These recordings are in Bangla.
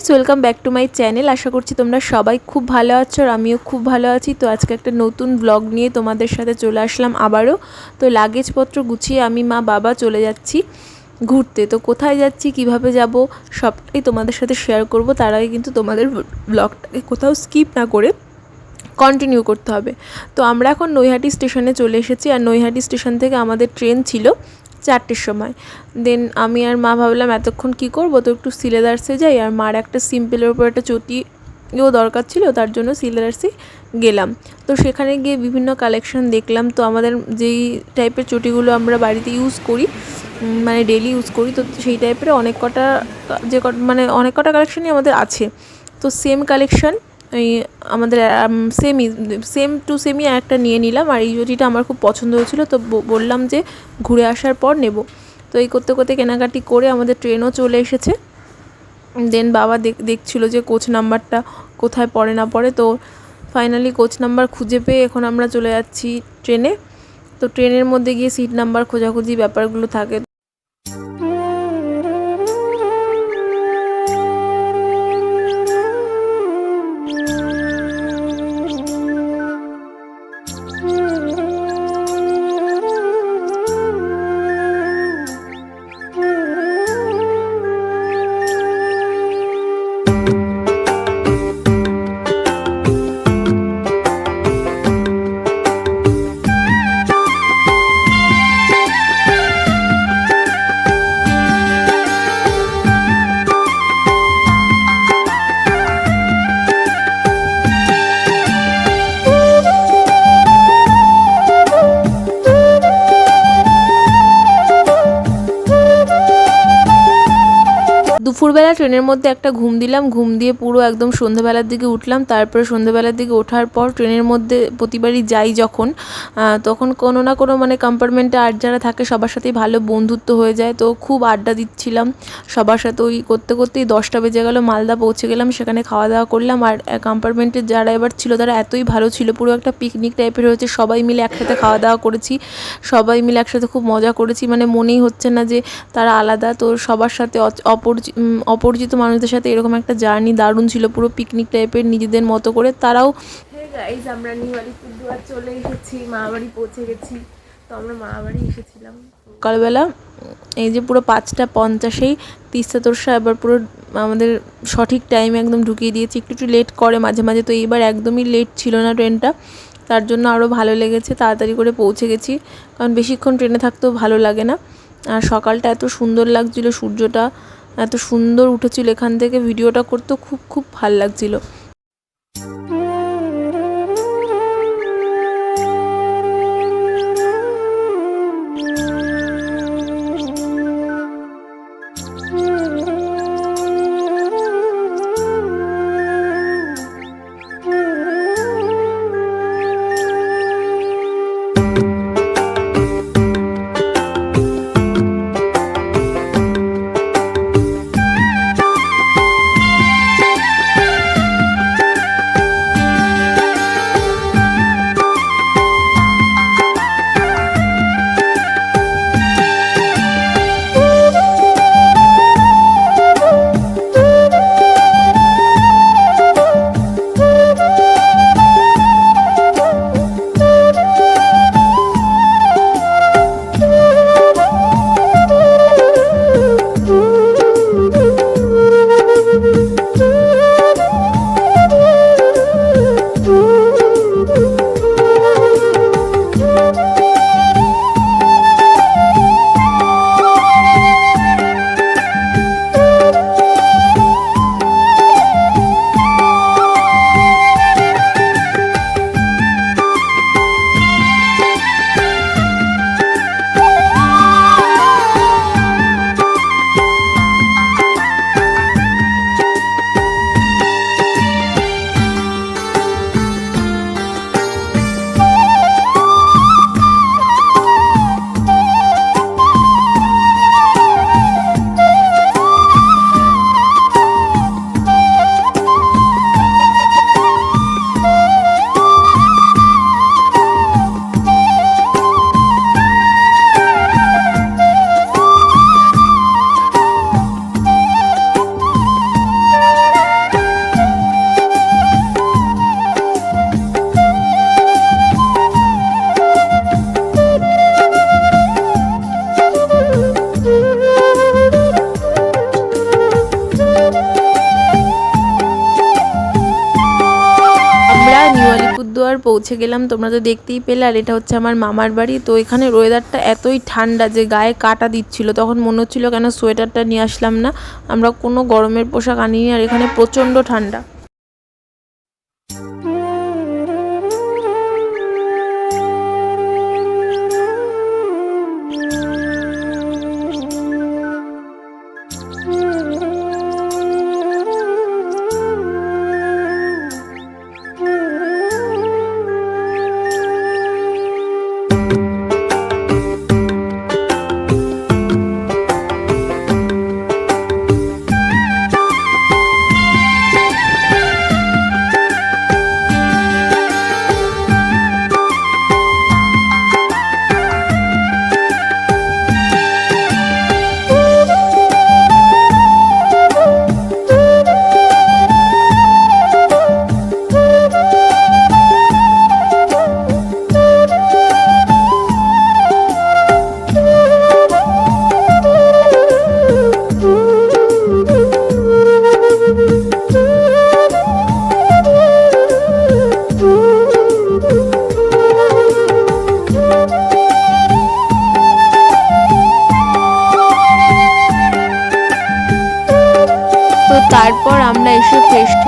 Guys welcome back to my channel আশা করছি তোমরা সবাই খুব ভালো আছো আর আমিও খুব ভালো আছি। তো আজকে একটা নতুন ব্লগ নিয়ে তোমাদের সাথে চলে আসলাম আবারও। তো লাগেজপত্র গুছিয়ে আমি মা বাবা চলে যাচ্ছি ঘুরতে। তো কোথায় যাচ্ছি, কীভাবে যাব, সবটাই তোমাদের সাথে শেয়ার করব। তার আগে কিন্তু তোমাদের ব্লগটাকে কোথাও স্কিপ না করে কন্টিনিউ করতে হবে। তো আমরা এখন নৈহাটি স্টেশনে চলে এসেছি। আর নৈহাটি স্টেশন থেকে আমাদের ট্রেন ছিল চারটের সময়। দেন আমি আর মা ভাবলাম, এতক্ষণ কী করব? তো একটু সিলেদার্সে যাই। আর মার একটা সিম্পলের উপর একটা চটি চটিও দরকার ছিল, তার জন্য সিলেদার্সে গেলাম। তো সেখানে গিয়ে বিভিন্ন কালেকশন দেখলাম। তো আমাদের যেই টাইপের চটিগুলো আমরা বাড়িতে ইউজ করি মানে ডেলি ইউজ করি, তো সেই টাইপের অনেক কটা, যে মানে অনেক কটা কালেকশনই আমাদের আছে। তো সেম কালেকশন এই আমাদের সেমই সেম টু সেমই একটা নিয়ে নিলাম। আর এই জুটিটা আমার খুব পছন্দ হয়েছিল, তো বললাম যে ঘুরে আসার পর নেব। তো এই করতে করতে কেনাকাটি করে আমাদের ট্রেনও চলে এসেছে। দেন বাবা দেখ, দেখছিল যে কোচ নাম্বারটা কোথায় পড়ে না পড়ে, তো ফাইনালি কোচ নাম্বার খুঁজে পেয়ে এখন আমরা চলে যাচ্ছি ট্রেনে তো ট্রেনের মধ্যে গিয়ে সিট নাম্বার খোঁজাখুঁজি ব্যাপারগুলো থাকে। দুপুরবেলা ট্রেনের মধ্যে একটা ঘুম দিলাম ঘুম দিয়ে পুরো একদম সন্ধ্যাবেলার দিকে উঠলাম তারপরে সন্ধ্যাবেলার দিকে ওঠার পর ট্রেনের মধ্যে প্রতিবারই যাই যখন তখন কোনো না কোনো মানে কম্পার্টমেন্টে আর যারা থাকে সবার সাথেই ভালো বন্ধুত্ব হয়ে যায়। তো খুব আড্ডা দিচ্ছিলাম সবার সাথে ওই করতে করতেই দশটা বেজে গেল মালদা পৌঁছে গেলাম সেখানে খাওয়া দাওয়া করলাম আর কম্পার্টমেন্টে যারা এবার ছিল তারা এতই ভালো ছিল পুরো একটা পিকনিক টাইপের হয়েছে সবাই মিলে একসাথে খাওয়া দাওয়া করেছি সবাই মিলে একসাথে খুব মজা করেছি মানে মনেই হচ্ছে না যে তারা আলাদা তো সবার সাথে উম, অপরিচিত মানুষদের সাথে এরকম একটা জার্নি দারুণ ছিল পুরো পিকনিক টাইপের নিজেদের মতো করে। তারাও গাইজ আমরা নিউ আলিপুরদুয়ার চলে এসেছি মা বাড়ি পৌঁছে গেছি। তো আমরা মা বাড়ি এসেছিলাম। সকালবেলা এই যে পুরো পাঁচটা পঞ্চাশেই তিস্তা তোরসা এবার পুরো আমাদের সঠিক টাইমে একদম ঢুকিয়ে দিয়েছি। একটু একটু লেট করে মাঝে মাঝে তো এইবার একদমই লেট ছিল না ট্রেনটা তার জন্য আরও ভালো লেগেছে তাড়াতাড়ি করে পৌঁছে গেছি। কারণ বেশিক্ষণ ট্রেনে থাকতেও ভালো লাগে না। আর সকালটা এত সুন্দর লাগছিল সূর্যটা এত সুন্দর উঠেছিল এখান থেকে ভিডিওটা করতেও খুব খুব ভালো লাগছিল। আলিপুরদুয়ার পৌঁছে গেলাম, তোমরা তো দেখতেই পেলে। আর এটা হচ্ছে আমার মামার বাড়ি। তো এখানে ওয়েদারটা এতই ঠান্ডা যে গায়ে কাটা দিচ্ছিল। তখন মনে হচ্ছিল কেন সোয়েটারটা নিয়ে আসলাম না। আমরা কোনো গরমের পোশাক আনিনি আর এখানে প্রচণ্ড ঠান্ডা।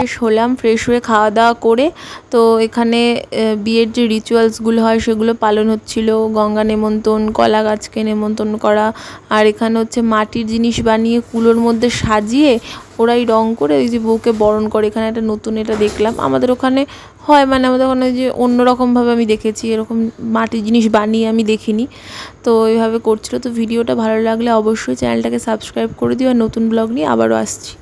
ফ্রেশ হলাম, ফ্রেশ হয়ে খাওয়া দাওয়া করে তো এখানে বিয়ের যে রিচুয়ালসগুলো হয় সেগুলো পালন হচ্ছিল। গঙ্গা নেমন্তন্ন, কলা গাছকে নেমন্তন্ন করা আর এখানে হচ্ছে মাটির জিনিস বানিয়ে কুলোর মধ্যে সাজিয়ে ওরাই রং করে ওই যে বউকে বরণ করে। এখানে একটা নতুন এটা দেখলাম। আমাদের ওখানে হয় মানে আমাদের ওখানে যে অন্যরকমভাবে আমি দেখেছি, এরকম মাটির জিনিস বানিয়ে আমি দেখিনি। তো এইভাবে করছিল। তো ভিডিওটা ভালো লাগলে অবশ্যই চ্যানেলটাকে সাবস্ক্রাইব করে দিও আর নতুন ব্লগ নিয়ে আবারও আসছি।